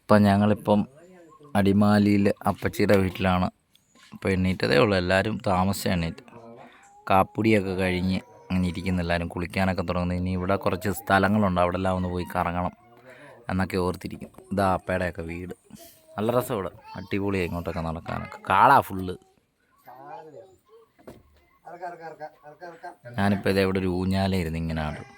ഇപ്പം ഞങ്ങളിപ്പം അടിമാലിയിൽ അപ്പച്ചിയുടെ വീട്ടിലാണ്. ഇപ്പോൾ എണ്ണീറ്റതേ ഉള്ളൂ. എല്ലാവരും താമസിച്ച് എണ്ണീറ്റ് കാപ്പുടിയൊക്കെ കഴിഞ്ഞ് അങ്ങനെ ഇരിക്കുന്നു. എല്ലാവരും കുളിക്കാനൊക്കെ തുടങ്ങുന്നു. ഇനി ഇവിടെ കുറച്ച് സ്ഥലങ്ങളുണ്ട്. അവിടെ എല്ലാം ഒന്ന് പോയി കറങ്ങണം എന്നൊക്കെ ഓർത്തിരിക്കും ഇതാ അപ്പയുടെയൊക്കെ വീട്. നല്ല രസം ഇവിടെ. അടിപൊളിയായി ഇങ്ങോട്ടൊക്കെ നടക്കാനൊക്കെ. കാളാ ഫുള്ള്. ഞാനിപ്പോൾ ഇതെവിടെ ഒരു ഊഞ്ഞാലായിരുന്നു ഇങ്ങനെ ആടും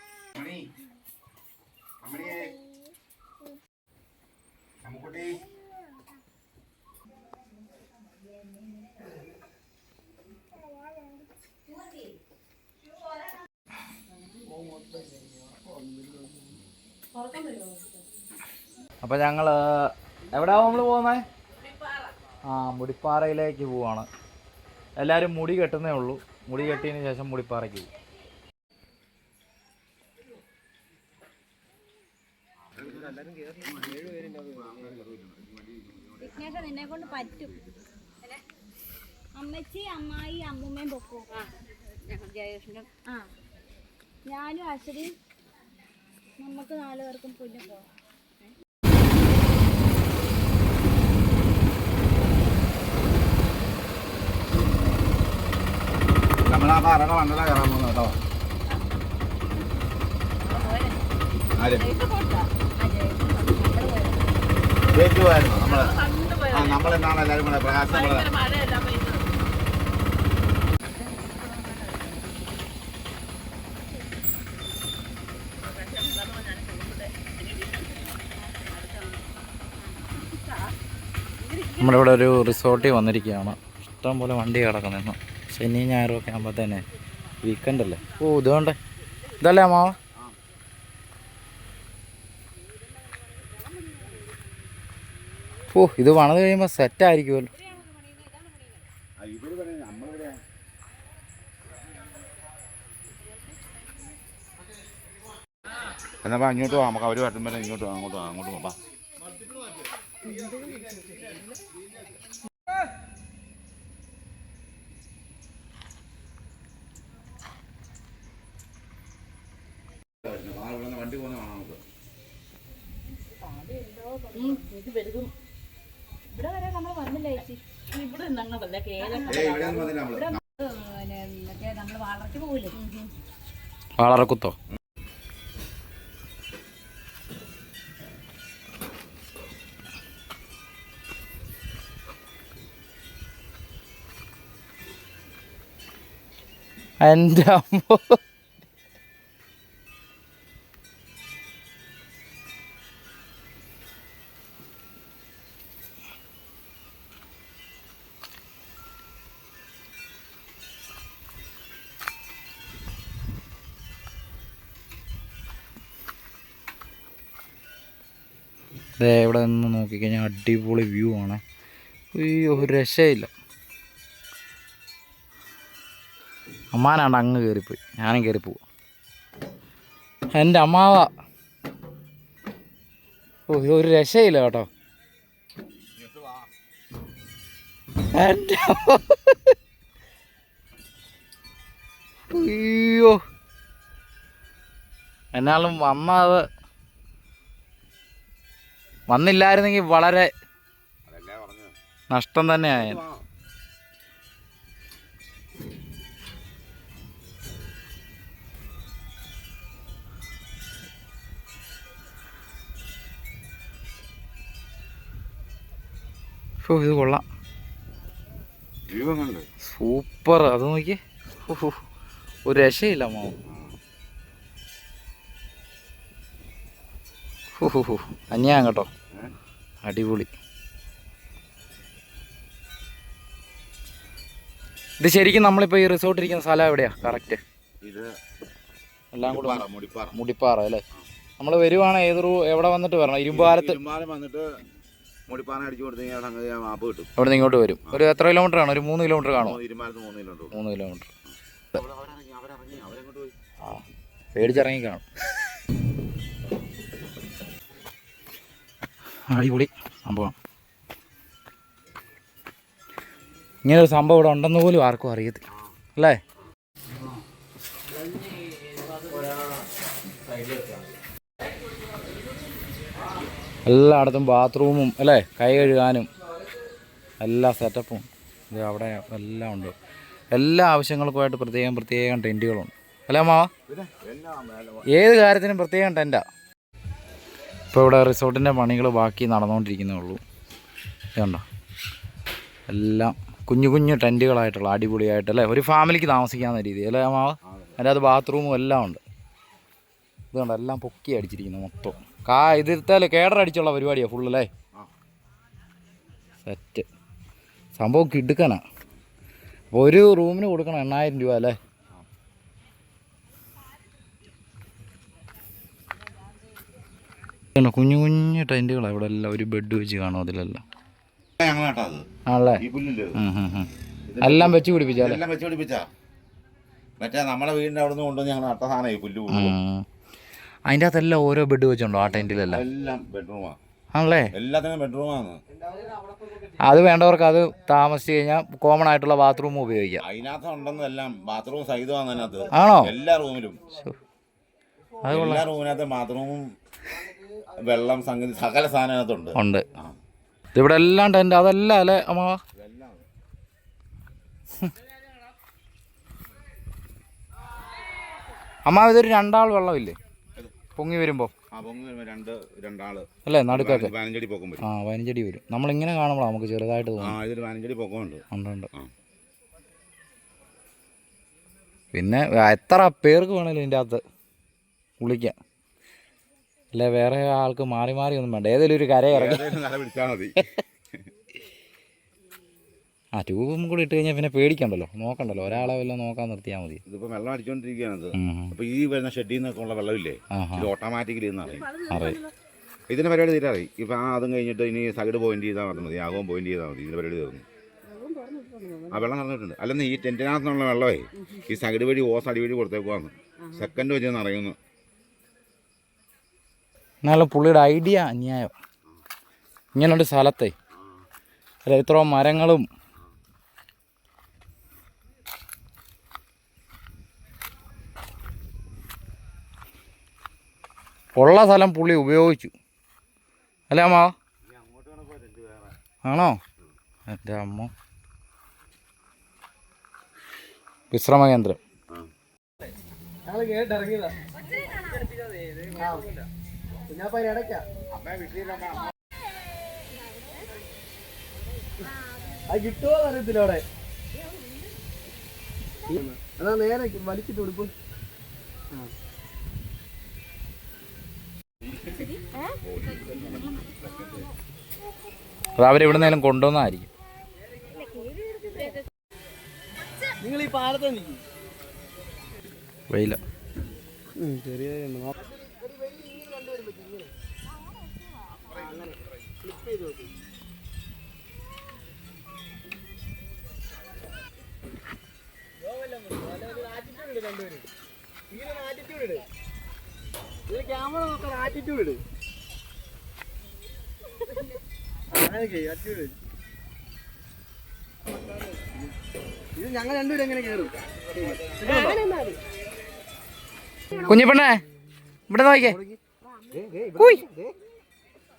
അപ്പോൾ ഞങ്ങൾ എവിടെയാ നമ്മൾ പോകുന്നത് ആ മുടിപ്പാറയിലേക്ക് പോവാണ്. എല്ലാരും മുടി കെട്ടുന്നേ ഉള്ളൂ. മുടി കെട്ടിയതിന് ശേഷം മുടിപ്പാറയ്ക്ക് പോകും. വിഘ്നേഷ നിന്നെ കൊണ്ട് പറ്റും അമ്മച്ചി അമ്മായി അമ്മൂമ്മയും പൊക്കോ? ആ ഞാനും അശ്വതി നമുക്ക് നാലു പേർക്കും പുല്ല് പോവാം. നമ്മളാ പാറയുടെ മണ്ടല കയറാൻ പോകുന്നു കേട്ടോ. ആര്? ജയിച്ചു പോയായിരുന്നു നമ്മൾ. നമ്മളെന്നാണ് എല്ലാവരും കൂടെ പ്രകാശം നമ്മൾ നമ്മളിവിടെ ഒരു റിസോർട്ടിൽ വന്നിരിക്കുകയാണ്. ഇഷ്ടം പോലെ വണ്ടി കിടക്കുന്നു ശനി ഞായറും ഒക്കെ ആകുമ്പോൾ തന്നെ വീക്കെൻഡല്ലേ ഓ ഇതുകൊണ്ട്. ഇതല്ലേ അമ്മാവ? ഓ ഇത് വണത് കഴിയുമ്പോൾ സെറ്റ് ആയിരിക്കുമല്ലോ. ഇവർ പറയുന്നത് നമ്മളിവിടെ എന്നാ അങ്ങോട്ട് പോവാം നമുക്ക് അവർ വരുമ്പോൾ ഇങ്ങോട്ട് പോകാം അങ്ങോട്ട് പോകാം അങ്ങോട്ട് പോവാം വണ്ടി പോകുന്ന കാണാം നമുക്ക് ഇവിടെ ഇവിടെ നിന്നങ്ങോട്ടല്ല കേരള നമ്മൾ വളർത്തി പോകില്ലേ വളറക്കുത്തോ എന്റെ അമ്മ. ഇവിടെ നിന്ന് നോക്കിക്കഴിഞ്ഞാൽ അടിപൊളി വ്യൂ ആണ്. അയ്യോ രക്ഷയില്ല. അമ്മാനാണ്ട് അങ്ങ് കയറിപ്പോയി ഞാനും കയറിപ്പോവാ എന്റെ അമ്മാവ. ഓ ഇത് ഒരു രക്ഷയില്ല കേട്ടോ. എന്റെ അയ്യോ. എന്നാലും വന്നത് വന്നില്ലായിരുന്നെങ്കിൽ വളരെ നഷ്ടം തന്നെ ആയത് ഓ ഇത് കൊള്ളാം. സൂപ്പർ. അത് നോക്കിയേ. ഹോ. ഒരു രക്ഷയില്ല മാവ് ഹോ ഹോ ഹോ അന്യാൻ കേട്ടോ. അടിപൊളി. ഇത് ശരിക്കും നമ്മളിപ്പോൾ ഈ റിസോർട്ട് ഇരിക്കുന്ന സ്ഥലം എവിടെയാ? കറക്റ്റ് ഇത് എല്ലാം കൂടെ മുടിപ്പാറ അല്ലേ? നമ്മൾ വരുവാണ് ഏത് റൂ എവിടെ വന്നിട്ട് വരണം? ഇരുമ്പാലത്ത് അവിടെ വന്നിട്ട് മുടിപ്പാറ അടിച്ചു കൊടുത്തു കഴിഞ്ഞാൽ മാപ്പ് കിട്ടും. അവിടെ നിന്ന് ഇങ്ങോട്ട് വരും. ഒരു എത്ര കിലോമീറ്റർ ആണ്? ഒരു മൂന്ന് കിലോമീറ്റർ കാണോ മൂന്ന് കിലോമീറ്റർ പേടിച്ചിറങ്ങി കാണും. അടിപൊളി സംഭവം. ഇങ്ങനെ ഒരു സംഭവം ഇവിടെ ഉണ്ടെന്ന് പോലും ആർക്കും അറിയത്തില്ല. അല്ലേ? എല്ലായിടത്തും ബാത്റൂമും അല്ലേ? കൈ കഴുകാനും എല്ലാ സെറ്റപ്പും ഇത് അവിടെ എല്ലാം ഉണ്ട്. എല്ലാ ആവശ്യങ്ങൾക്കുമായിട്ട് പ്രത്യേകം പ്രത്യേകം ടെന്റുകളുണ്ട് അല്ലേ എല്ലാം ഏത് കാര്യത്തിനും പ്രത്യേകം ടെന്റാ ഇപ്പോൾ ഇവിടെ റിസോർട്ടിന്റെ പണികൾ ബാക്കി നടന്നുകൊണ്ടിരിക്കുന്നേ ഉള്ളൂ ഇതുണ്ടോ? എല്ലാം കുഞ്ഞു കുഞ്ഞു ടെന്റുകളായിട്ടുള്ള അടിപൊളിയായിട്ട് അല്ലേ? ഒരു ഫാമിലിക്ക് താമസിക്കാവുന്ന രീതി അല്ലേ മാവ്? അതിന്റെ അത് ബാത്റൂമും എല്ലാം ഉണ്ട്. ഇതുകൊണ്ട് എല്ലാം പൊക്കി അടിച്ചിരിക്കുന്നു മൊത്തം. കാ കേഡർ കേടറടിച്ചുള്ള പരിപാടിയാണ് ഫുൾ അല്ലേ? സെറ്റ് സംഭവം കിടുക്കനാ. അപ്പോൾ ഒരു റൂമിന് കൊടുക്കണം എണ്ണായിരം രൂപ അല്ലേ? ഇതുണ്ടോ, കുഞ്ഞു കുഞ്ഞു ടെന്റുകളാണ് ഇവിടെ എല്ലാം ഒരു ബെഡ് വെച്ച് കാണും അതിലെല്ലാം. ആണല്ലേ. എല്ലാം വെച്ച് പിടിപ്പിച്ചാലേ എല്ലാം വെച്ച് പിടിപ്പിച്ചാ. മറ്റേ നമ്മളെ വീടിന്റെ അവിടെ നിന്ന് കൊണ്ടുവന്ന് ഞങ്ങൾ നട്ട സാധനം ഈ പുല്ല് അതിന്റെ അകത്തെല്ലാം ഓരോ ബെഡ് വെച്ചുണ്ടോ ആ ടെന്റിലെല്ലാം എല്ലാം ബെഡ്റൂമാ ആണല്ലേ? എല്ലാത്തിനും ബെഡ്റൂമാണ് അത് വേണ്ടവർക്ക് അത് താമസിച്ച് കഴിഞ്ഞാൽ കോമൺ ആയിട്ടുള്ള ബാത്റൂം ഉപയോഗിക്കാം. അതിനകത്ത് ഉണ്ടെന്ന് എല്ലാം ബാത്റൂം സഹിതമാണ് അതിനകത്ത്. ആണോ? എല്ലാ റൂമിലും എല്ലാ റൂമിനകത്ത് ബാത്റൂമും വെള്ളം സംഗതി സകല സാധനത്തുണ്ട് ഉണ്ട്. ഇവിടെ എല്ലാം ടെന്റ് അതെല്ലാം അല്ലേ അമ്മ? അമ്മാവ് അമ്മ ഇതൊരു രണ്ടാൾ വെള്ളമില്ലേ? പൊങ്ങി വരുമ്പോൾ ആ പൊങ്ങ് വരുമ്പോ അല്ലേ നടുക്കൊക്കെ? വരും. ആ പതിനഞ്ചടി വരും. നമ്മളിങ്ങനെ കാണുമ്പോൾ നമുക്ക് ചെറുതായിട്ട് ആ തോന്നും ഇതിൽ പതിനഞ്ചടി പൊക്കമുണ്ട്. ഉണ്ട് ഉണ്ട്. പിന്നെ എത്ര പേർക്ക് വേണേലും ഇതിന്റെ അകത്ത് കുളിക്കാം. അല്ലേ? വേറെ ആൾക്ക് മാറി മാറി ഒന്നും വേണ്ട. ഏതെങ്കിലും ഒരു കര ഇറങ്ങി പിടിച്ചാൽ മതി. ആ ട്യൂബും കൂടി ഇട്ട് കഴിഞ്ഞാൽ പിന്നെ പേടിക്കണ്ടല്ലോ. നോക്കണ്ടല്ലോ. ഒരാളെ വല്ലതും നോക്കാൻ നിർത്തിയാൽ മതി. ഇതിപ്പോ വെള്ളം അടിച്ചോണ്ടിരിക്കുകയാണ് ഇത്. ഉം, ഉം. അപ്പൊ ഈ വരുന്ന ഷെഡിൽ നിന്നൊക്കെ ഉള്ള വെള്ളമില്ലേ? ഇത് ഓട്ടോമാറ്റിക്കലി എന്ന് അറിയും. അറിയാം ഇതിന്റെ പരിപാടി തീരാറി ഇപ്പൊ ആ അതും കഴിഞ്ഞിട്ട് ഇനി സൈഡ് പോയിന്റ് ചെയ്താൽ മതി. ആകവും പോയിന്റ് ചെയ്താൽ മതി. ഇതിന്റെ പരിപാടി തീർന്നു. ആ വെള്ളം നടന്നിട്ടുണ്ട് അല്ലെന്ന് ഈ ടെന്റിനകത്തുനിന്നുള്ള വെള്ളമേ ഈ സൈഡ് വഴി ഓസ് അടി വഴി കൊടുത്തേക്കുവാന്ന് സെക്കൻഡ് വെച്ച് നിറയുന്നു എന്നാലും പുള്ളിയുടെ ഐഡിയ അന്യായം. ഇങ്ങനൊരു സ്ഥലത്തെ. അല്ല ഇത്ര മരങ്ങളും. ഉള്ള സ്ഥലം പുള്ളി ഉപയോഗിച്ചു. അല്ലേ അമ്മ? ആണോ? എന്റെ അമ്മ. വിശ്രമ കേന്ദ്രം അത് കിട്ടുമോ അറിയത്തില്ല അവിടെ. എന്നാ നേരെ വലിച്ചിട്ട് കൊടുക്കും. അത് അവരെവിടുന്നേലും കൊണ്ടുവന്നായിരിക്കും. നിങ്ങൾ ഈ പാലത്തെ നിൽക്കും വെയില. ചെറിയ ക്യാമറ നോക്കാൻ ആറ്റിറ്റ്യൂഡ് ഇട് ആറ്റിറ്റ്യൂഡ് ഇത് ഞങ്ങൾ രണ്ടുപേരും എങ്ങനെ കയറും കുഞ്ഞിപ്പെണ്ണേ ഇവിടെ നോക്കിയേ.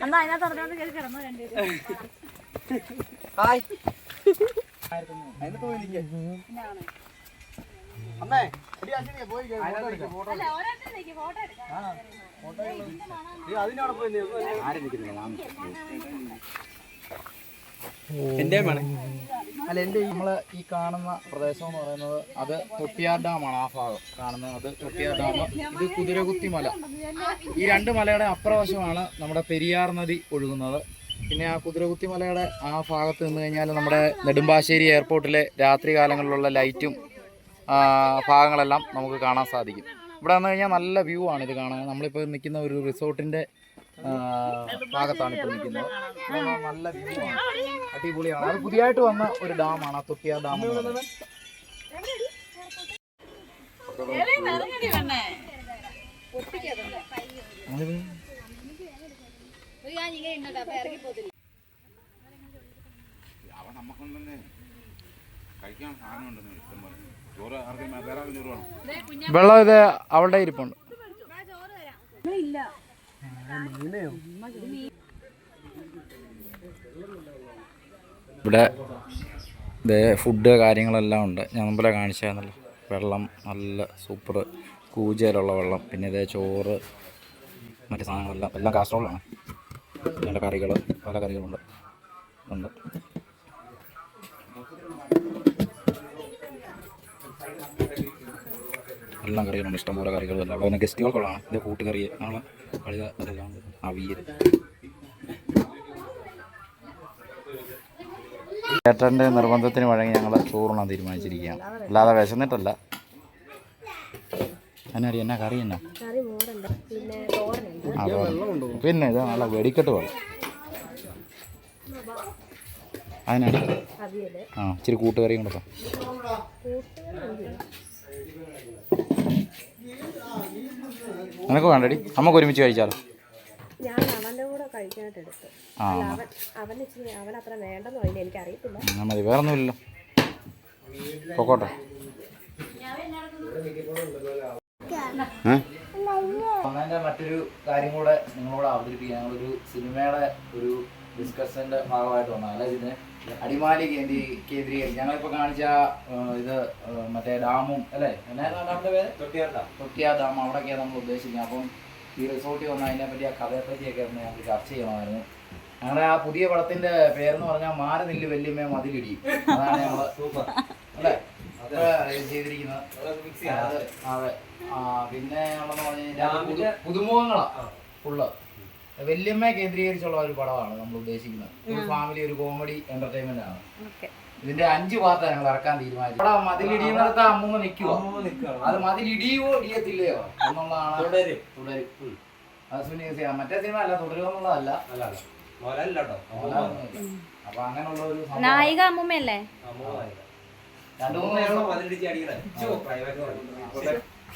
എന്നാ അതിനകത്ത് അറിഞ്ഞോണ്ട് കയറി കിടന്നു ഹായ്. അമ്മേ പോയി കേറ്, ഫോട്ടോ എടുക്കാം, ഫോട്ടോ അല്ല ഓരോരുത്തരും നിൽക്കും ഫോട്ടോ എടുക്കാം നീ അതിനവിടെ പോയി എന്റെ അല്ല എന്റെ നമ്മൾ ഈ കാണുന്ന പ്രദേശം എന്ന് പറയുന്നത് അത് തൊട്ടിയാർ ഡാമാണ് ആ ഭാഗം. കാണുന്നത് അത് തൊട്ടിയാർ ഡാം. ഇത് കുതിരകുത്തി മല. ഈ രണ്ട് മലയുടെ അപ്രവശമാണ് നമ്മുടെ പെരിയാർ നദി ഒഴുകുന്നത്. പിന്നെ ആ കുതിരകുത്തി മലയുടെ ആ ഭാഗത്ത് നിന്ന് കഴിഞ്ഞാൽ നമ്മുടെ നെടുമ്പാശ്ശേരി എയർപോർട്ടിലെ രാത്രി കാലങ്ങളിലുള്ള ലൈറ്റും ആ, ഭാഗങ്ങളെല്ലാം നമുക്ക് കാണാൻ സാധിക്കും. ഇവിടെ വന്നു കഴിഞ്ഞാൽ നല്ല വ്യൂ ആണ് ഇത് കാണാൻ. നമ്മളിപ്പോൾ നിൽക്കുന്ന ഒരു റിസോർട്ടിന്റെ ഭാഗത്താണ് ഇപ്പോൾ നിൽക്കുന്നത്. നല്ല വ്യൂ ആണ്. അടിപൊളിയാണ്. അത് പുതിയതായിട്ട് വന്ന ഒരു ഡാമാണ്. ആ തൊട്ടിയ ഡാം വെള്ളം ഇത് അവളുടെ ഇരിപ്പുണ്ട്. ഇവിടെ ഇതേ ഫുഡ് കാര്യങ്ങളെല്ലാം ഉണ്ട്. ഞാൻ മുമ്പിലെ കാണിച്ചായിരുന്നല്ലോ. വെള്ളം നല്ല സൂപ്പർ കൂജയിലുള്ള വെള്ളം. പിന്നെ ഇതേ ചോറ് മറ്റു സാധനങ്ങളെല്ലാം. എല്ലാം കാസറോളാണ് നല്ല കറികൾ പല കറികളുണ്ട്. ഉണ്ട്. എല്ലാം കറികളുണ്ട്. ഇഷ്ടംപോലെ കറികളും എല്ലാം പിന്നെ ഗസ്റ്റുകൾക്കുള്ളതാണ് ഇത് കൂട്ടുകറി ആണ്. കളിക അതെല്ലാം. അവിയൽ. ചേട്ടന്റെ നിർബന്ധത്തിന് വഴങ്ങി ഞങ്ങൾ ചോറുണ്ണാൻ തീരുമാനിച്ചിരിക്കുകയാണ്. അല്ലാതെ വിശന്നിട്ടല്ല. എന്നാടി എന്നാ കറി എന്നാ. പിന്നെ ഇത് നല്ല വെടിക്കെട്ട് വെള്ളം അതിനടി ആ ഇച്ചിരി കൂട്ടുകറിയും കൊടുക്കാം നിനക്ക് വേണ്ടടി. നമുക്ക് ഒരുമിച്ച് കഴിച്ചാലോ? ഞാൻ അവന്റെ കൂടെ കഴിക്കാനായിട്ട് എടുത്തു. ആ അവൻ അവൻ ഇച്ചിരി അവൻ അത്ര വേണ്ടെന്ന് പറയുന്നത് എനിക്ക് അറിയത്തില്ല എന്നാ മതി വേറെ ഒന്നുമില്ലല്ലോ പൊക്കോട്ടെ മറ്റൊരു കാര്യം കൂടെ നിങ്ങളോട് അവതരിപ്പിക്കുക ഞങ്ങളൊരു സിനിമയുടെ ഒരു ഡിസ്കഷന്റെ ഭാഗമായിട്ട് വന്നത് അല്ലെ ഇതിന് അടിമാലി കേന്ദ്രീ കേന്ദ്രീകരിച്ച് ഞങ്ങളിപ്പോൾ കാണിച്ച ഇത് മറ്റേ ഡാമും അല്ലേ? എന്നായിരുന്നു ഡാമിന്റെ പേര്? തൊട്ടിയാ ഡാം. അവിടെയൊക്കെയാണ് നമ്മൾ ഉദ്ദേശിക്കുന്നത് അപ്പം ഈ റിസോർട്ടിൽ വന്ന അതിനെ പറ്റി ആ കഥയെ പറ്റിയൊക്കെ ഒന്ന് ഞങ്ങൾക്ക് ചർച്ച ചെയ്യണമായിരുന്നു. ഞങ്ങളുടെ ആ പുതിയ പടത്തിന്റെ പേരെന്ന് പറഞ്ഞാൽ മാറി നില്ല് വല്യമ്മ മതിലിടി. അതാണ് ഞങ്ങൾ അല്ലേ? അത്. ചെയ്തിരിക്കുന്നത്. അതെ. പിന്നെ ഉള്ളതെന്ന് പറഞ്ഞു കഴിഞ്ഞാൽ പുതു- പുതുമുഖങ്ങളാ ഫുള്ള് വല്യമ്മ കേന്ദ്രീകരിച്ചുള്ള ഒരു പടമാണ് നമ്മൾ ഉദ്ദേശിക്കുന്നത്. ഒരു ഫാമിലി ഒരു കോമഡി എന്റർടൈൻമെന്റ് ആണ്. ഇതിന്റെ അഞ്ച് ഭാഗത്ത് ഞങ്ങൾ ഇറക്കാൻ തീരുമാനിച്ചു അവിടെ മതിലിടിയുന്നിടത്ത് അമ്മൂമ്മ നിൽക്കുക അത് മതിലിടിയോ ഇടിയത്തില്ലയോ? എന്നുള്ളതാണ് തുടരും. തുടരും. അത് സുനിയ മറ്റേ സിനിമ അല്ല തുടരുക എന്നുള്ളതല്ല. അപ്പൊ അങ്ങനെയുള്ള ഒരു. നായിക അമ്മൂമ്മയല്ലേ? രണ്ടു മൂന്ന്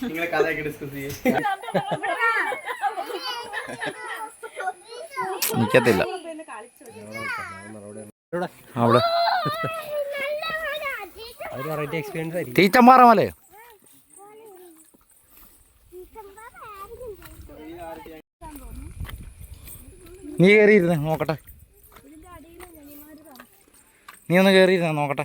നിങ്ങളെ കഥയൊക്കെ ഡിസ്കസ് ചെയ്യും. നിക്കത്തില്ല. അവിടെ. തീറ്റമ്പാറമല്ലേ നീ കയറിയിരുന്നേ നോക്കട്ടെ. നീ ഒന്ന് കയറിയിരുന്നേ നോക്കട്ടെ.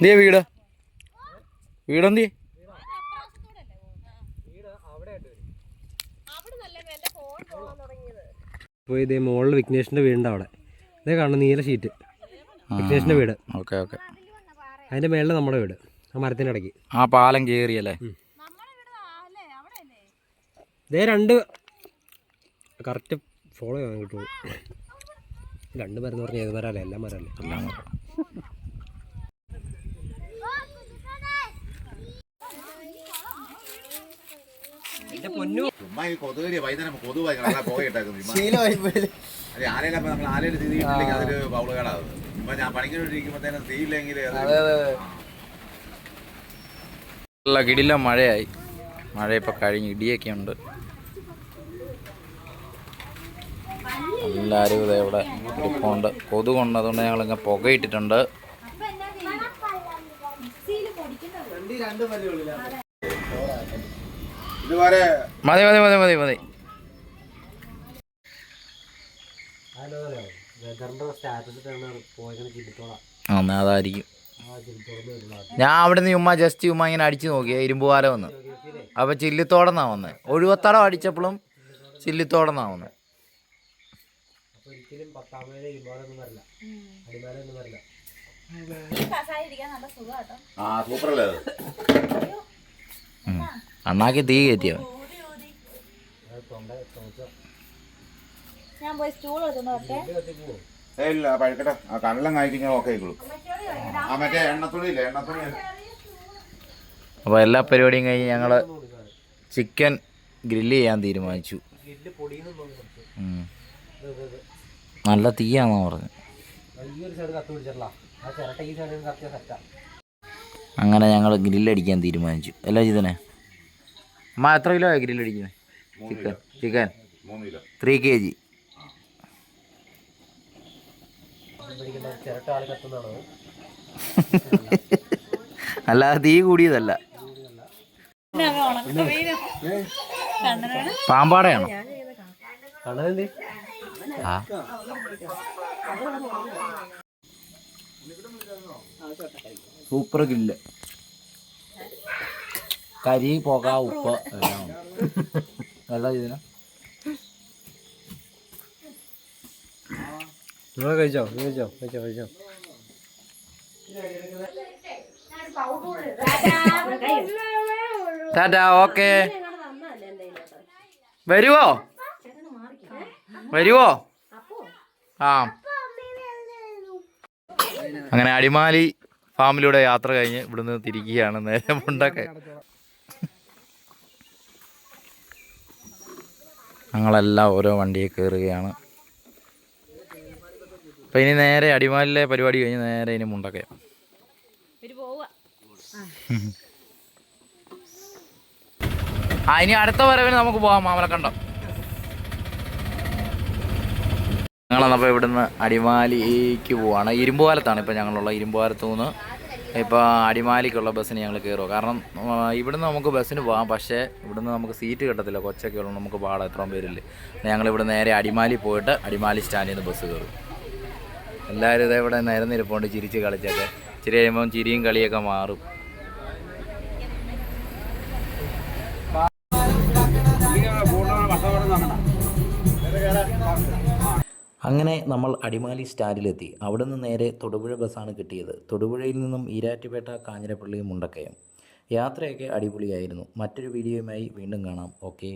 എന്തിയെ വീട്? വീടെന്തേ പോയി ഇതേ മോളിൽ വിഘ്നേഷിന്റെ വീടുണ്ട് അവിടെ. ഇതേ കാണുന്ന നീല ഷീറ്റ്. വിഘ്നേഷിന്റെ വീട്. Okay okay. അതിന്റെ മേളിൽ നമ്മുടെ വീട്. ആ മരത്തിന്റെ ഇടയ്ക്ക്. ആ പാലം കയറിയല്ലേ ഇതേ രണ്ട് കറക്റ്റ് ഫോളോ ചെയ്യാൻ കിട്ടുള്ളൂ. രണ്ട് മരം എന്ന് പറഞ്ഞാൽ ഏത് മരമല്ലേ? എല്ലാ മരമല്ലേ? എല്ലാം എന്റെ പൊന്നു. ചുമ്മാ ഈ വൈകുന്നേരം നമ്മൾ ആലയിൽ തീയിട്ടില്ലെങ്കിൽ അതൊരു പൗളുകേടാവും ഇപ്പൊ ഞാൻ നല്ല കിടില മഴയായി. മഴ ഇപ്പൊ കഴിഞ്ഞ് ഇടിയൊക്കെ ഉണ്ട് എല്ലാവരും ഇതേ ഇവിടെ ഇരിപ്പുണ്ട്. കൊതു കൊണ്ട് അതുകൊണ്ട് ഞങ്ങളിങ്ങനെ പുകയിട്ടിട്ടുണ്ട് രണ്ട് ഇതുവരെ മതി മതി മതി മതി മതി. എന്നാ അതായിരിക്കും. ഞാൻ അവിടെ നിന്ന് ഉമ്മ ജസ്റ്റ് ഉമ്മ ഇങ്ങനെ അടിച്ചു നോക്കിയ ഇരുമ്പുകാല വന്ന്. അപ്പോൾ ചില്ലിത്തോടെന്നാ വന്നത് ഒഴുവത്തടം അടിച്ചപ്പോഴും ചില്ലിത്തോടെന്നാ വന്നത് വരില്ല. അടിമാലൊന്നും വരില്ല. സുഖാട്ടോ. ആ സൂപ്പറല്ലേ. അണ്ണാക്കി തീ കയറ്റിയോ? അപ്പൊ ഞാൻ പോയി സ്റ്റൂൾ ഇല്ല പഴുക്കട്ടെ. ആ കണ്ണെല്ലാം കായി കഴിഞ്ഞാൽ ഓക്കെ ആയിക്കോളും. ആ മറ്റേ എണ്ണത്തുണി ഇല്ലേ അപ്പോൾ എല്ലാ പരിപാടിയും കഴിഞ്ഞ് ഞങ്ങൾ ചിക്കൻ ഗ്രില്ല് ചെയ്യാൻ തീരുമാനിച്ചു. നല്ല തീയാണെന്നാ പറഞ്ഞു. അങ്ങനെ ഞങ്ങൾ ഗ്രില്ലടിക്കാൻ തീരുമാനിച്ചു. അല്ല ജിതനെ? അമ്മ എത്ര kilo ഗ്രില്ലടിക്കുന്നത് chicken. Chicken? Kilo. Three K G. അല്ല അല്ലാതെ തീ കൂടിയതല്ല. പാമ്പാടയാണോ? ആ. Super grill. കരി പുക ഉപ്പ്. എല്ലാം. നല്ല ഇതിന് നിങ്ങൾ കഴിച്ചോ? കഴിച്ചോ? കഴിച്ചോ? കഴിച്ചോ? Tata okay. വരുവോ? വരുവോ? ആ. അങ്ങനെ അടിമാലി ഫാമിലൂടെ യാത്ര കഴിഞ്ഞ് ഇവിടുന്ന് തിരിക്കുകയാണ് നേരെ മുണ്ടൊക്കെ. ഞങ്ങളെല്ലാം ഓരോ വണ്ടിയിൽ കയറുകയാണ്. അപ്പം ഇനി നേരെ അടിമാലിലെ പരിപാടി കഴിഞ്ഞ് നേരെ ഇനി മുണ്ടൊക്കെ ആ ഇനി അടുത്ത വരവിന് നമുക്ക് പോകാം മാമലക്കണ്ടം. ഞങ്ങളെന്നപ്പോൾ ഇവിടുന്ന് അടിമാലിക്ക് പോവാണ്. ഇരുമ്പുപാലത്താണ് ഇപ്പൊ ഞങ്ങളുള്ള ഇരുമ്പുപാലത്തു നിന്ന് ഇപ്പോൾ അടിമാലിക്കുള്ള ബസ്സിന് ഞങ്ങൾ കയറുക കാരണം ഇവിടുന്ന് നമുക്ക് ബസ്സിന് പോകാം പക്ഷേ ഇവിടുന്ന് നമുക്ക് സീറ്റ് കിട്ടത്തില്ല. കൊച്ചൊക്കെ ഉള്ളൂ നമുക്ക് പാടാം. എത്രയും പേരില്ലേ. ഞങ്ങൾ ഇവിടെ നേരെ അടിമാലി പോയിട്ട് അടിമാലി സ്റ്റാൻഡിൽ നിന്ന് ബസ് കയറും എല്ലാവരും ഇതേ ഇവിടെ നിരന്നിരിപ്പുണ്ട്. ചിരിച്ച് കളിച്ചൊക്കെ. ഇച്ചിരി കഴിയുമ്പം ചിരിയും കളിയൊക്കെ മാറും. അങ്ങനെ നമ്മൾ അടിമാലി സ്റ്റാൻഡിലെത്തി. അവിടെ നിന്ന് നേരെ തൊടുപുഴ ബസ്സാണ് കിട്ടിയത്. തൊടുപുഴയിൽ നിന്നും ഈരാറ്റുപേട്ട കാഞ്ഞിരപ്പള്ളി മുണ്ടക്കയം. യാത്രയൊക്കെ അടിപൊളിയായിരുന്നു. മറ്റൊരു വീഡിയോയുമായി വീണ്ടും കാണാം. ഓക്കെ.